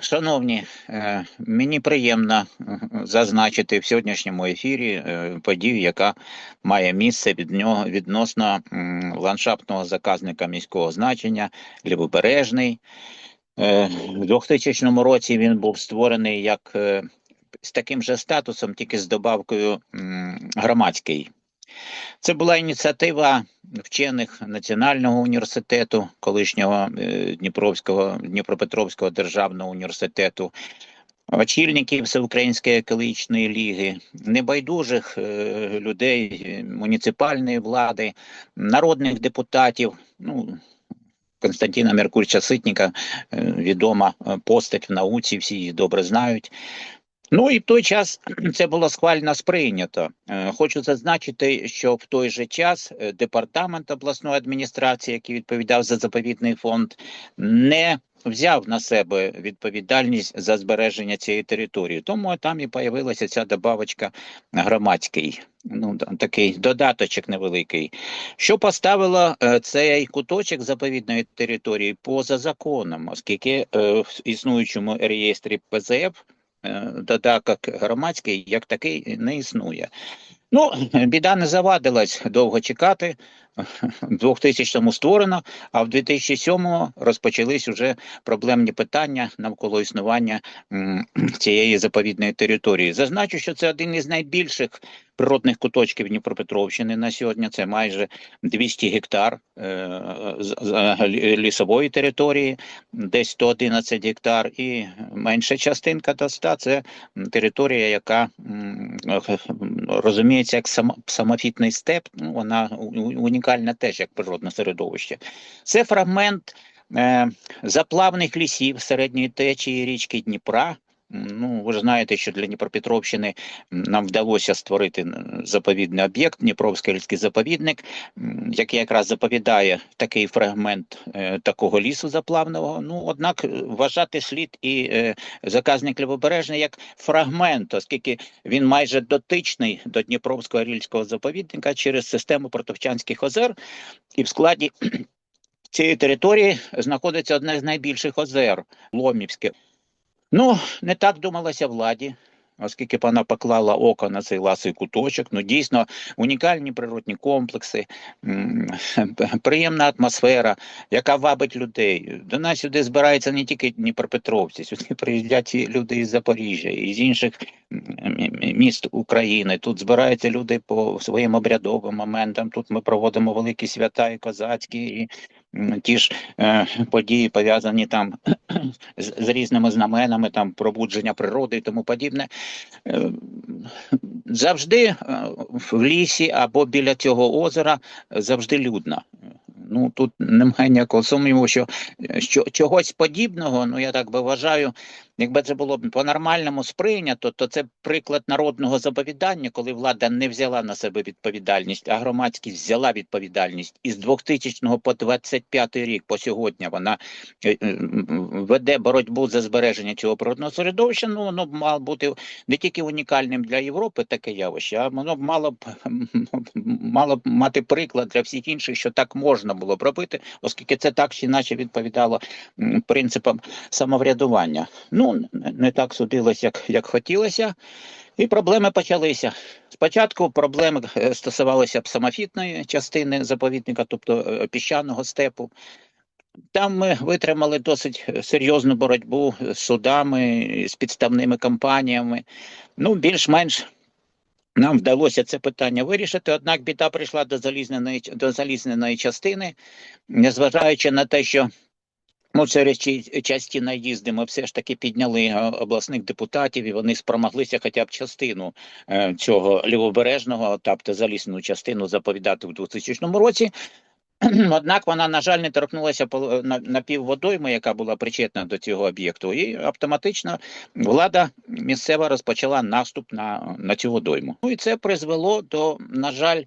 Шановні, е, мені приємно е, зазначити в сьогоднішньому ефірі е, подію, яка має місце від нього відносно ландшафтного заказника міського значення Лівобережний. В 2000 році він був створений як з таким же статусом, тільки з добавкою громадський. Це була ініціатива вчених Національного університету, колишнього е, Дніпровського, Дніпропетровського державного університету, очільників Всеукраїнської екологічної ліги, небайдужих е, людей муніципальної влади, народних депутатів. Ну, Константина Меркурча Ситніка, е, відома постать в науці, всі її добре знають. Ну і в той час це було схвально сприйнято. Е, Хочу зазначити, що в той же час е, департамент обласної адміністрації, який відповідав за заповідний фонд, не взяв на себе відповідальність за збереження цієї території. Тому там і появилася ця добавочка громадський. Ну, та- такий додаточок невеликий, що поставило е, цей куточок заповідної території поза законом, оскільки в існуючому реєстрі ПЗФ е, додаток громадський як такий не існує. Ну, біда не завадилась довго чекати. В 2000-му створено, а в 2007-му розпочались уже проблемні питання навколо існування цієї заповідної території. Зазначу, що це один із найбільших природних куточків Дніпропетровщини на сьогодні. Це майже 200 гектар е, лісової території, десь 111 гектар, і менша частинка до 100 – це територія, яка розуміється як сам- самофітний степ. Ну, вона унікальна теж як природне середовище. Це фрагмент е, заплавних лісів середньої течії річки Дніпра. Ну, ви ж знаєте, що для Дніпропетровщини нам вдалося створити заповідний об'єкт, Дніпровський ліський заповідник, який якраз заповідає такий фрагмент е, такого лісу заплавного. Ну, однак е, вважати слід і е, заказник Лівобережний як фрагмент, оскільки він майже дотичний до Дніпровського рільського заповідника через систему Протовчанських озер, і в складі цієї території знаходиться одне з найбільших озер Ломівське. Ну, не так думалося владі. Оскільки вона поклала око на цей ласий куточок, ну дійсно унікальні природні комплекси, приємна атмосфера, яка вабить людей. До нас сюди збираються не тільки Дніпропетровці, сюди приїздять люди із Запоріжжя, і з інших міст України. Тут збираються люди по своїм обрядовим моментам. Тут ми проводимо великі свята і козацькі, і ті ж е, події пов'язані там з, з різними знаменами, там пробудження природи і тому подібне. Е, Завжди е, в лісі або біля цього озера завжди людно. Ну тут немає ніякого сумніву, що, що чогось подібного, ну я так би вважаю, якби це було б по-нормальному сприйнято, то це приклад народного заповідання, коли влада не взяла на себе відповідальність, а громадськість взяла відповідальність. І з 2000 по 25 рік по сьогодні вона е, е, веде боротьбу за збереження цього природного середовища. Ну воно б мало бути не тільки унікальним для Європи таке явище, а воно б мало б мало б мати приклад для всіх інших, що так можна було б робити, оскільки це так чи іначе відповідало принципам самоврядування. Ну не- не так судилось, як, як хотілося. І проблеми почалися. Спочатку проблеми е, стосувалися б самофітної частини заповідника, тобто е, піщаного степу. Там ми витримали досить е, серйозну боротьбу з судами, з підставними кампаніями. Ну, більш-менш нам вдалося це питання вирішити, однак біда прийшла до залізненої, до залізненої частини, незважаючи на те, що ми через чі- часті наїзди ми все ж таки підняли е, обласних депутатів, і вони спромоглися хоча б частину е, цього лівобережного, тобто залізну частину заповідати в 2000 році. Однак вона, на жаль, не торкнулася пол- на, на яка була причетна до цього об'єкту, і автоматично влада місцева розпочала наступ на, на цю водойму. Ну і це призвело до, на жаль,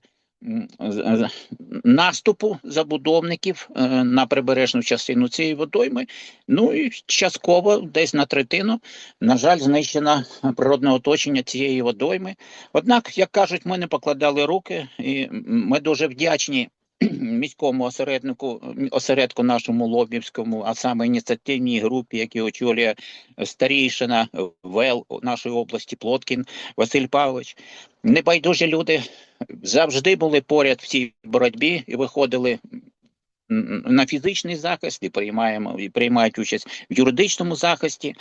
наступу забудовників е, на прибережну частину цієї водойми. Ну і частково, десь на третину, на жаль, знищено природне оточення цієї водойми. Однак, як кажуть, ми не покладали руки, і ми дуже вдячні міському осереднику, осередку нашому Лобівському, а саме ініціативній групі, які очолює старійшина ВЕЛ нашої області Плоткін Василь Павлович. Небайдужі люди завжди були поряд в цій боротьбі і виходили на фізичний захист і приймаємо і приймають участь в юридичному захисті.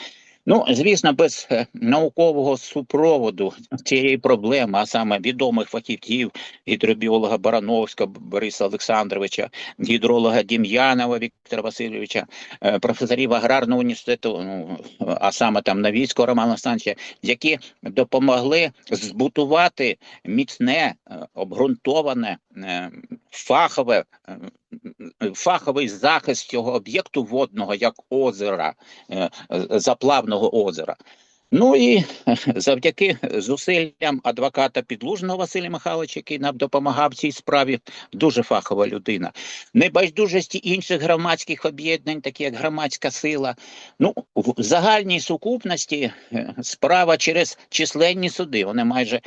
Ну, звісно, без е, наукового супроводу цієї проблеми, а саме відомих фахівців, гідробіолога Барановського Бориса Олександровича, гідролога Дім'янова Віктора Васильовича, е, професорів аграрного університету, ну, а саме там Новіцького Романа Олександровича, які допомогли збутувати міцне, е, обґрунтоване, фахове, фаховий захист цього об'єкту водного як озера, е, е, заплавного озера. Ну і завдяки зусиллям адвоката Підлужного Василя Михайловича, який нам допомагав цій справі, дуже фахова людина, небайдужості інших громадських об'єднань, такі як громадська сила. Ну, в загальній сукупності е, справа через численні суди. Вони майже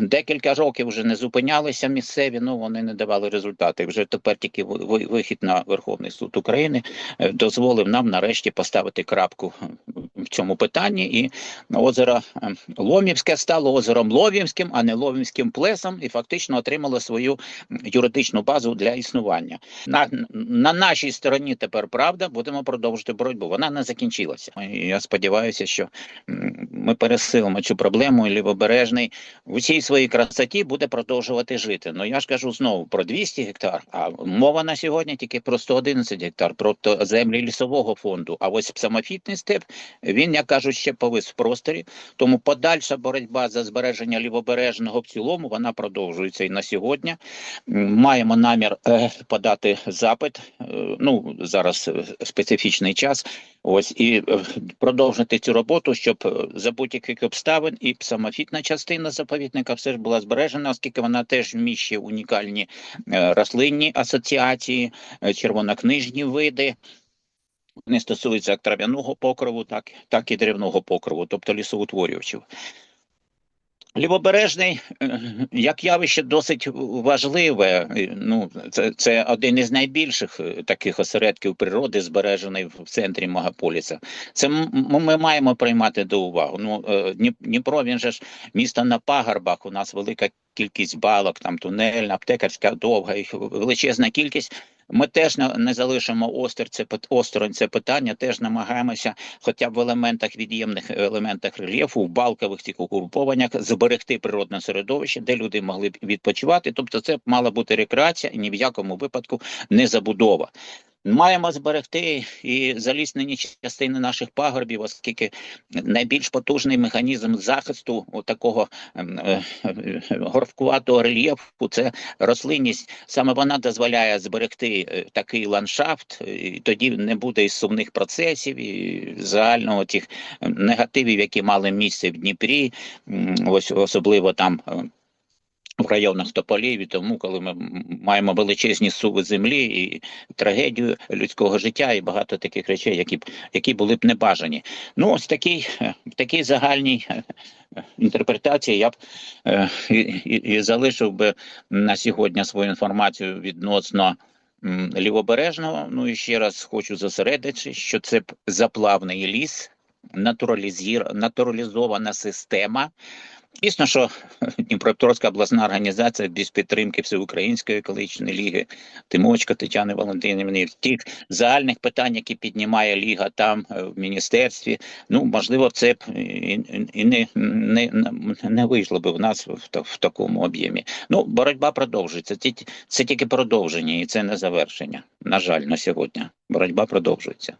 декілька років вже не зупинялися місцеві, ну вони не давали результати. Вже тепер тільки ви- ви- вихід на Верховний суд України е, дозволив нам нарешті поставити крапку в цьому питанні. І озеро е, Ломівське стало озером Ловівським, а не Ловівським плесом, і фактично отримало свою юридичну базу для існування. На, на нашій стороні тепер правда, будемо продовжувати боротьбу. Вона не закінчилася. Я сподіваюся, що ми пересилимо цю проблему, і лівобережний в усій своїй красоті буде продовжувати жити. Ну я ж кажу знову про 200 гектар, а мова на сьогодні тільки про 111 гектар, про землі лісового фонду. А ось самофітний степ, він, як кажуть, ще повис в просторі. Тому подальша боротьба за збереження лівобережного в цілому вона продовжується і на сьогодні. Маємо намір е, подати запит. е, ну зараз е, специфічний час. Ось і продовжити цю роботу, щоб за будь-яких обставин і самофітна частина заповідника все ж була збережена, оскільки вона теж вміщує унікальні рослинні асоціації, червонокнижні види. Вони стосуються як трав'яного покрову, так, так і деревного покрову, тобто лісоутворювачів. Лівобережний е, як явище досить важливе. Ну, це, це один із найбільших е, таких осередків природи, збережений в центрі мегаполіса. Це ми маємо приймати до уваги. Ну, е, Дніпро, він же ж місто на пагорбах. У нас велика кількість балок, там тунель, аптекарська довга, їх величезна кількість. Ми теж не, залишимо остер це осторонь це питання, теж намагаємося, хоча б в елементах від'ємних елементах рельєфу, в балкових цих угрупованнях зберегти природне середовище, де люди могли б відпочивати. Тобто, це мала бути рекреація і ні в якому випадку не забудова. Маємо зберегти і заліснені частини наших пагорбів, оскільки найбільш потужний механізм захисту такого ем, е, е, горбкуватого рельєфу це рослинність. Саме вона дозволяє зберегти е, такий ландшафт, і тоді не буде і сумних процесів, і загального тих е, негативів, які мали місце в Дніпрі, ось особливо там. Е, В районах Тополів і тому, коли ми маємо величезні суви землі і трагедію людського життя, і багато таких речей, які б які були б небажані. Ну, ось такий, е, в такій загальній е, е, інтерпретації я б е, і, і, і залишив би на сьогодні свою інформацію відносно лівобережного. Ну і ще раз хочу зосередитися, що це заплавний ліс, натуралізована система. Дійсно, що Дніпропетровська обласна організація без підтримки Всеукраїнської екологічної ліги Тимочка Тетяни Валентинівни, тих загальних питань, які піднімає ліга там е, в міністерстві. Ну можливо, це б і, не, не, не вийшло б в нас в, в такому об'ємі. Ну, боротьба продовжується. Це, це тільки продовження, і це не завершення. На жаль, на сьогодні боротьба продовжується.